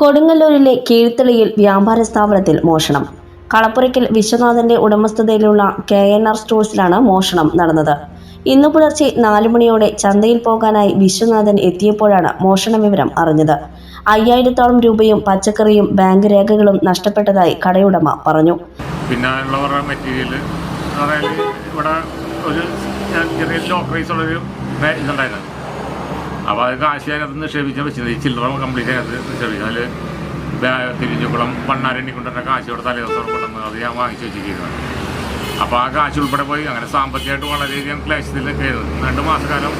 കൊടുങ്ങല്ലൂരിലെ കീഴ്ത്തളിയിൽ വ്യാപാര സ്ഥാപനത്തിൽ മോഷണം. കളപ്പുരയ്ക്കൽ വിശ്വനാഥന്റെ ഉടമസ്ഥതയിലുള്ള കെ എൻ ആർ സ്റ്റോഴ്സിലാണ് മോഷണം നടന്നത്. ഇന്ന് പുലർച്ചെ നാലു മണിയോടെ ചന്തയിൽ പോകാനായി വിശ്വനാഥൻ എത്തിയപ്പോഴാണ് മോഷണ വിവരം അറിഞ്ഞത്. അയ്യായിരത്തോളം രൂപയും പച്ചക്കറിയും ബാങ്ക് രേഖകളും നഷ്ടപ്പെട്ടതായി കടയുടമ പറഞ്ഞു. പിന്നെ ഇവിടെ ഒരു ചെറിയ അപ്പോൾ അത് കാശ് നിക്ഷേപിച്ചാൽ വെച്ചത് ഈ ചില്ലറ കംപ്ലീറ്റ് അതിനകത്ത് നിക്ഷേപിച്ചാൽ തിരിഞ്ഞുകുളം പണ്ണാരണ്ണി കൊണ്ടുവരുന്ന കാശ് ഇവിടെ തലേദിവസം കൊണ്ടുവന്ന് അത് ഞാൻ വാങ്ങിച്ചു വെച്ചിരിക്കുന്നത് അപ്പോൾ ആ കാശ് ഉൾപ്പെടെ പോയി. അങ്ങനെ സാമ്പത്തികമായിട്ട് വളരെയധികം ക്ലേശത്തിലൊക്കെ ആയിരുന്നു. രണ്ട് മാസക്കാലം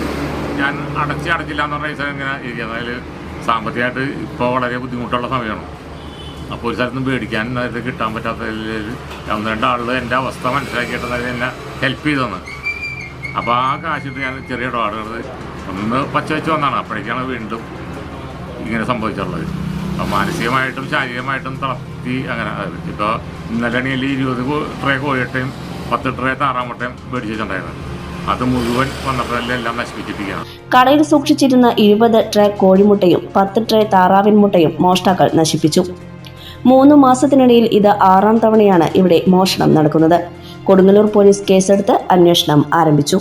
ഞാൻ അടച്ച് അടച്ചില്ല എന്ന് പറഞ്ഞ പൈസ ഇങ്ങനെ ഇരിക്കുന്നത് അതിൽ സാമ്പത്തികമായിട്ട് ഇപ്പോൾ വളരെ ബുദ്ധിമുട്ടുള്ള സമയമാണ്. അപ്പോൾ ഒരു സ്ഥലത്തും പേടിക്കാൻ അത് കിട്ടാൻ പറ്റാത്തതിൽ ഒന്ന് രണ്ട് ആളുകൾ എന്റെ അവസ്ഥ മനസ്സിലാക്കിയിട്ട് അതായത് എന്നെ ഹെൽപ്പ് ചെയ്തെന്ന് അപ്പോൾ ആ കാശിട്ട് ഞാൻ ചെറിയ ഇടപാടുകൾ ഒന്ന് പച്ച വെച്ച് വന്നാണ്. അപ്പോഴേക്കാണ് വീണ്ടും ഇങ്ങനെ സംഭവിച്ചുള്ളത് അപ്പം മാനസികമായിട്ടും ശാരീരികമായിട്ടും തളർത്തി അങ്ങനെ ഇപ്പോൾ ഇന്നലെയാണെങ്കിൽ ഇരുപത് ട്രേ കോഴിട്ടയും പത്ത് ട്രേ താറാമുട്ടയും മേടിച്ചിട്ടുണ്ടായിരുന്നു അത് മുഴുവൻ വന്നപ്പോഴെല്ലാം നശിപ്പിച്ചിരിക്കുകയാണ് കടയിൽ സൂക്ഷിച്ചിരുന്ന ഇരുപത് ട്രേ കോഴിമുട്ടയും പത്ത് ട്രേ താറാവിൻ മുട്ടയും മോഷ്ടാക്കൾ നശിപ്പിച്ചു. മൂന്ന് മാസത്തിനിടയിൽ ഇത് ആറാം തവണയാണ് ഇവിടെ മോഷണം നടക്കുന്നത്. കൊടുങ്ങല്ലൂർ പോലീസ് കേസെടുത്ത് അന്വേഷണം ആരംഭിച്ചു.